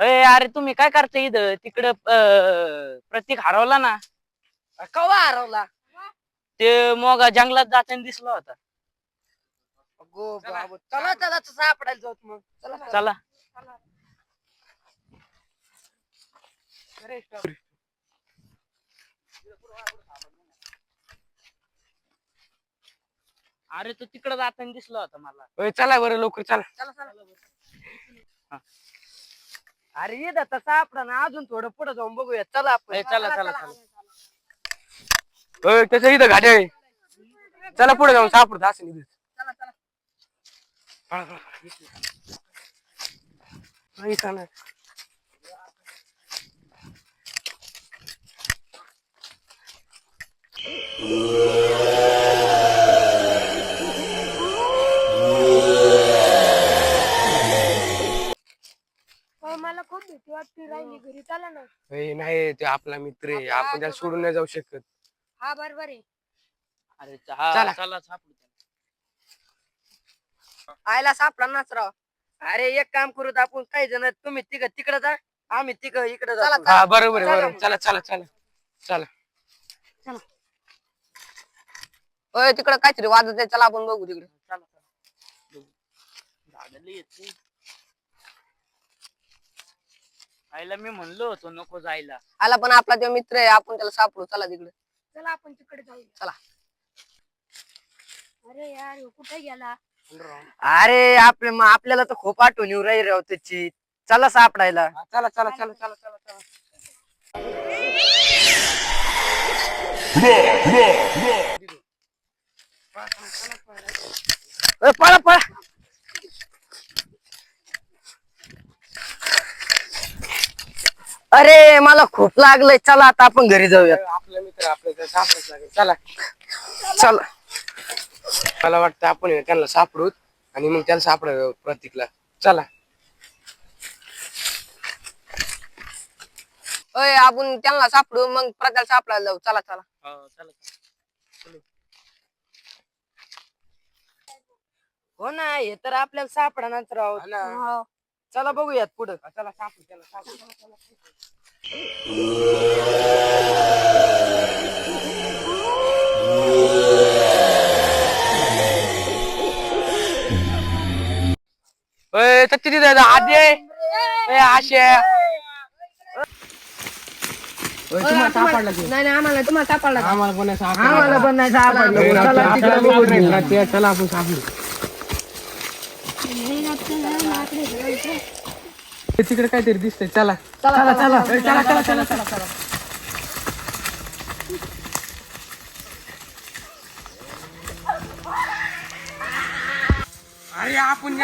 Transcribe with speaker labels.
Speaker 1: अरे तुम्ही काय करता इथं? तिकडं अं, प्रतीक हरवला ना?
Speaker 2: कवा हरवला?
Speaker 1: ते मोगा जंगलात जाताना दिसला होता.
Speaker 2: गो बाबू चला चला सापडायला जाऊ मग. चला
Speaker 1: चला. अरे तो तिकडं जाताना दिसला होता मला.
Speaker 3: चला बरं लवकर चला.
Speaker 2: चला चला. अरे येत आता सापडा ना अजून थोडं पुढे जाऊन बघूया. चला आपण.
Speaker 1: ए, चला चला चला.
Speaker 3: होय, त्याच्या इथं घाटे आहे. चला पुढे जाऊन सापडत असं निघू
Speaker 2: चला चला.
Speaker 3: पळा, पळा. नाही चालणार.
Speaker 4: हो, मला खूप भीती वाटते राहिली घरी. चला ना.
Speaker 3: नाही ते आपला मित्र आहे. आपण त्याला सोडून नाही जाऊ शकत.
Speaker 4: हा बरोबर आहे.
Speaker 1: अरे हा,
Speaker 3: चला.
Speaker 1: चला. सापडू त्याला.
Speaker 2: आयला सापडा नाच राव. अरे एक काम करू आपण काही जण तुम्ही तिघ तिकडे जा. आम्ही तिघ इकडे जातो.
Speaker 3: हा बरोबर आहे बरोबर चला चला चला. चला.
Speaker 2: होय तिकडे काहीतरी वाजत आहे चला आपण बघू तिकडे.
Speaker 1: चला चला. बघू ते. आईला मी म्हणलो होतो नको जायला.
Speaker 2: आला पण आपला तो मित्र आहे आपण त्याला सापडू. चला तिकडे.
Speaker 4: चला आपण तिकडे जाऊ
Speaker 2: चला.
Speaker 4: अरे यार ह्यो कुठे गेला?
Speaker 2: अरे आपल्या मग आपल्याला तर खूप आठवण येऊ राही राव त्याची. चला सापडायला.
Speaker 3: चला चला चला चला चला चला.
Speaker 2: ए, पळा पळा. अरे मला खूप लागलंय. चला आता आपण घरी जाऊया
Speaker 3: आपला मित्र आपल्याला सापडत लागेल. चला.
Speaker 2: चला.
Speaker 3: मला वाटतं आपण त्यांना सापडूत आणि मग त्याला सापड प्रतीकला. चला.
Speaker 2: अय आपण त्यांना सापडू मग प्रत्याला सापडायला जाऊ. चला चला.
Speaker 1: हो, चला चला.
Speaker 2: हो ना हे तर आपल्याला राव.
Speaker 3: हा ना.
Speaker 2: हो. चला बघूयात पुढं.
Speaker 3: चला त्याला सापडू. ओय सच्ची तिथे आधी ए आशे तुम्हाला सापडला की?
Speaker 2: नाही नाही आम्हाला तुम्हाला सापडला
Speaker 3: आम्हाला पण नाही सापडला.
Speaker 2: आम्हाला पण नाही सापडलं. चला तिकडे बघू
Speaker 3: चला आपण सापडू. तिकडे काहीतरी दिसतंय. चला.
Speaker 2: चला चला
Speaker 3: चला चला. चला चला चला अरे आपण